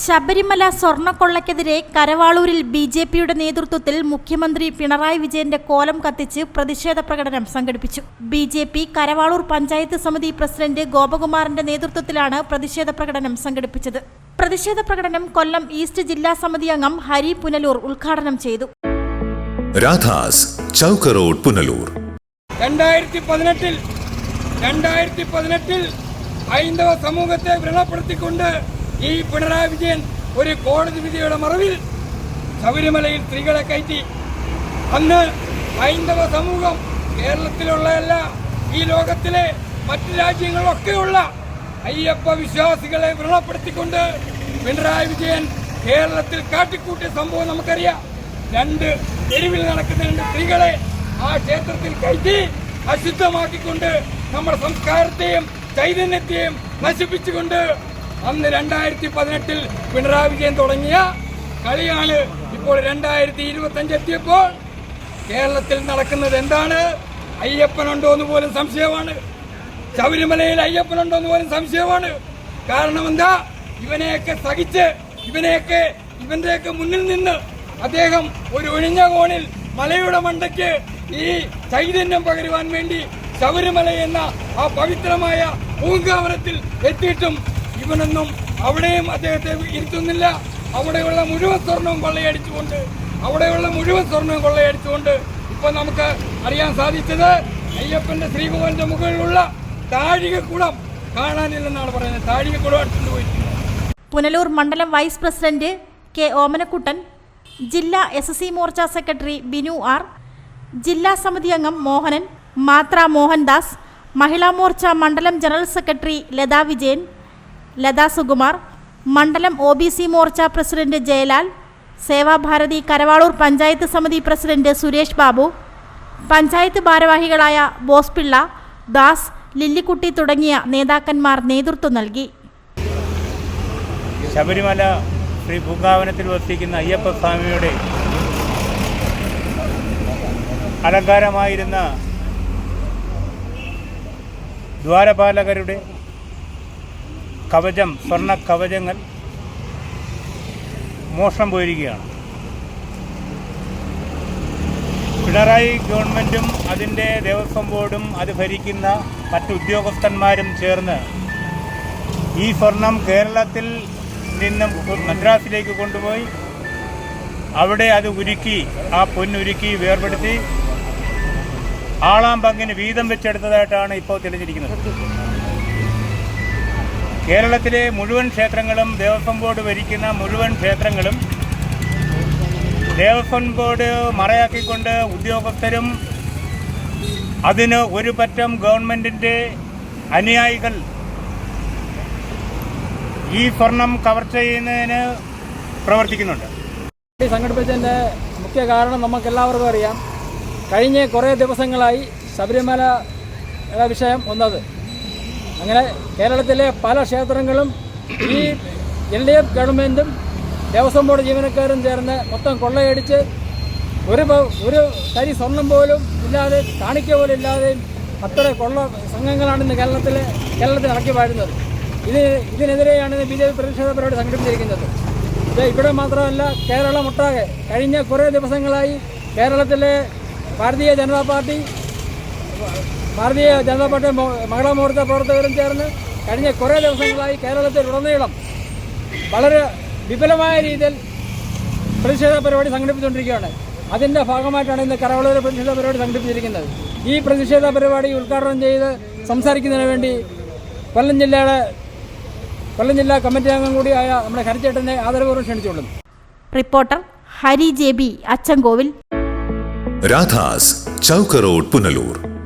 ശബരിമല സ്വർണക്കൊള്ളയ്ക്കെതിരെ കരവാളൂരിൽ B J പിയുടെ നേതൃത്വത്തിൽ മുഖ്യമന്ത്രി പിണറായി വിജയന്റെ കോലം കത്തിച്ച് പ്രതിഷേധ പ്രകടനം സംഘടിപ്പിച്ചു. B J P Karavalur panchayat സമിതി പ്രസിഡന്റ് ഗോപകുമാറിന്റെ നേതൃത്വത്തിലാണ് പ്രതിഷേധ പ്രകടനം സംഘടിപ്പിച്ചത്. പ്രതിഷേധ പ്രകടനം കൊല്ലം ഈസ്റ്റ് ജില്ലാ സമിതി അംഗം ഹരി പുനലൂർ ഉദ്ഘാടനം ചെയ്തു. രാധാസ് ചൗക്ക് റോഡ് പുനലൂർ. രണ്ടായിരത്തി പതിനെട്ടിൽ രണ്ടായിരത്തി പതിനെട്ടിൽ ഹൈന്ദവ സമൂഹത്തെ വ്രണപ്പെടുത്തിക്കൊണ്ട് ഈ പിണറായി വിജയൻ ഒരു കോടതി വിധിയുടെ മറവിൽ ശബരിമലയിൽ സ്ത്രീകളെ കയറ്റി. അന്ന് ഹൈന്ദവ സമൂഹം കേരളത്തിലുള്ള എല്ലാ ഈ ലോകത്തിലെ മറ്റു രാജ്യങ്ങളിലൊക്കെയുള്ള അയ്യപ്പ വിശ്വാസികളെ വ്രണപ്പെടുത്തിക്കൊണ്ട് പിണറായി വിജയൻ കേരളത്തിൽ കാട്ടിക്കൂട്ടിയ സംഭവം നമുക്കറിയാം. രണ്ട് തെരുവിൽ നടക്കുന്ന രണ്ട് സ്ത്രീകളെ ആ ക്ഷേത്രത്തിൽ കയറ്റി അശുദ്ധമാക്കിക്കൊണ്ട് നമ്മുടെ സംസ്കാരത്തെയും ചൈതന്യത്തെയും നശിപ്പിച്ചുകൊണ്ട് അന്ന് രണ്ടായിരത്തി പതിനെട്ടിൽ പിണറായി വിജയൻ തുടങ്ങിയ കളിയാണ് ഇപ്പോൾ രണ്ടായിരത്തി ഇരുപത്തി അഞ്ച് എത്തിയപ്പോൾ കേരളത്തിൽ നടക്കുന്നത് എന്താണ്? അയ്യപ്പനുണ്ടോ എന്ന് പോലും സംശയമാണ്. ശബരിമലയിൽ അയ്യപ്പനുണ്ടോ എന്ന് പോലും സംശയമാണ്. കാരണം എന്താ? ഇവനെയൊക്കെ സഹിച്ച് ഇവനെയൊക്കെ ഇവന്റെയൊക്കെ മുന്നിൽ നിന്ന് അദ്ദേഹം ഒരു ഒഴിഞ്ഞ കോണിൽ മലയുടെ മണ്ടയ്ക്ക് ഈ ചൈതന്യം പകരുവാൻ വേണ്ടി ശബരിമല എന്ന ആ പവിത്രമായ പൂങ്കാവനത്തിൽ എത്തിയിട്ടും ഇവനൊന്നും അവിടെയും അദ്ദേഹത്തെ ഇരുത്തുന്നില്ല. അവിടെയുള്ള മുഴുവൻ സ്വർണവും കൊള്ളയടിച്ചുകൊണ്ട് അവിടെയുള്ള മുഴുവൻ സ്വർണവും കൊള്ളയടിച്ചുകൊണ്ട് ഇപ്പൊ നമുക്ക് അറിയാൻ സാധിച്ചത് അയ്യപ്പന്റെ ശ്രീഭവന്റെ മുകളിലുള്ള താഴികക്കുളം കാണാനില്ലെന്നാണ് പറയുന്നത്. താഴികക്കുളം അടിച്ചുകൊണ്ട് പോയിരിക്കുന്നത്. പുനലൂർ മണ്ഡലം വൈസ് പ്രസിഡന്റ് കെ ഓമനക്കുട്ടൻ ജില്ലാ S S Morcha secretary Binu R ജില്ലാ സമിതി അംഗം മോഹനൻ മാത്ര മോഹൻദാസ് മഹിളാ മോർച്ച മണ്ഡലം ജനറൽ സെക്രട്ടറി ലതാ വിജയൻ ലതാ സുകുമാർ മണ്ഡലം O B C Morcha president Jayalal Sevabharathi Karavalur panchayat സമിതി പ്രസിഡന്റ് സുരേഷ് ബാബു പഞ്ചായത്ത് ഭാരവാഹികളായ ബോസ്പിള്ള ദാസ് ലില്ലിക്കുട്ടി തുടങ്ങിയ നേതാക്കന്മാർ നേതൃത്വം നൽകി. ശബരിമല ശ്രീ പൂങ്കാവനത്തിൽ വസിക്കുന്ന അയ്യപ്പസ്വാമിയുടെ അലങ്കാരമായിരുന്ന ദ്വാരപാലകരുടെ കവചം സ്വർണ കവചങ്ങൾ മോഷണം പോയിരിക്കുകയാണ്. പിണറായി ഗവൺമെന്റും അതിന്റെ ദേവസ്വം ബോർഡും അത് ഭരിക്കുന്ന മറ്റു ഉദ്യോഗസ്ഥന്മാരും ചേർന്ന് ഈ സ്വർണം കേരളത്തിൽ നിന്നും മദ്രാസിലേക്ക് കൊണ്ടുപോയി അവിടെ അത് ഉരുക്കി ആ പൊന്നുരുക്കി വേർപെടുത്തി ആളാം പങ്കിന് വീതം വെച്ചെടുത്തതായിട്ടാണ് ഇപ്പോൾ തെളിഞ്ഞിരിക്കുന്നത്. കേരളത്തിലെ മുഴുവൻ ക്ഷേത്രങ്ങളും ദേവസ്വം ബോർഡ് ഭരിക്കുന്ന മുഴുവൻ ക്ഷേത്രങ്ങളും ദേവസ്വം ബോർഡ് മറയാക്കിക്കൊണ്ട് ഉദ്യോഗസ്ഥരും അതിന് ഒരു പറ്റം ഗവൺമെന്റിന്റെ അനുയായികൾ ഈ സ്വർണം കവർ ചെയ്യുന്നതിന് പ്രവർത്തിക്കുന്നുണ്ട്. സംഘടിപ്പിച്ചതിന്റെ മുഖ്യ കാരണം നമുക്ക് എല്ലാവർക്കും അറിയാം. കഴിഞ്ഞ കുറേ ദിവസങ്ങളായി ശബരിമല വിഷയം വന്നത്. അങ്ങനെ കേരളത്തിലെ പല ക്ഷേത്രങ്ങളും ഈ എൽ ഡി എഫ് ഗവൺമെന്റും ദേവസ്വം ബോർഡ് ജീവനക്കാരും ചേർന്ന് മൊത്തം കൊള്ളയടിച്ച് ഒരു ഒരു തരി സ്വർണം പോലും ഇല്ലാതെ കാണിക്ക പോലും ഇല്ലാതെയും അത്ര കൊള്ള സംഘങ്ങളാണ് ഇന്ന് കേരളത്തിലെ കേരളത്തിൽ ഇറക്കി വാഴുന്നത് ഇത് ഇതിനെതിരെയാണ് ബി ജെ പി പ്രതിഷേധ പരിപാടി സംഘടിപ്പിച്ചിരിക്കുന്നത്. ഇത് ഇവിടെ മാത്രമല്ല കേരളം ഒട്ടാകെ കഴിഞ്ഞ കുറേ ദിവസങ്ങളായി കേരളത്തിലെ ഭാരതീയ ജനതാ പാർട്ടി ഭാരതീയ ജനതാ പാർട്ടി മഹിളാ മോർച്ച പ്രവർത്തകരും ചേർന്ന് കഴിഞ്ഞ കുറേ ദിവസങ്ങളായി കേരളത്തിൽ ഉടനീളം വളരെ വിപുലമായ രീതിയിൽ പ്രതിഷേധ പരിപാടി സംഘടിപ്പിച്ചുകൊണ്ടിരിക്കുകയാണ്. അതിന്റെ ഭാഗമായിട്ടാണ് ഇന്ന് കരവളൂർ പ്രതിഷേധ പരിപാടി സംഘടിപ്പിച്ചിരിക്കുന്നത്. ഈ പ്രതിഷേധ പരിപാടി ഉദ്ഘാടനം ചെയ്ത് സംസാരിക്കുന്നതിന് വേണ്ടി കൊല്ലം ജില്ലയുടെ കൊല്ലം ജില്ലാ കമ്മിറ്റി അംഗം കൂടിയായ നമ്മുടെ ഹരിച്ചേട്ടനെ ആദരപൂർവം ക്ഷണിച്ചുകൊള്ളുന്നു. Reporter Hari J B Achankovil. Radhas Chowk road Punalur.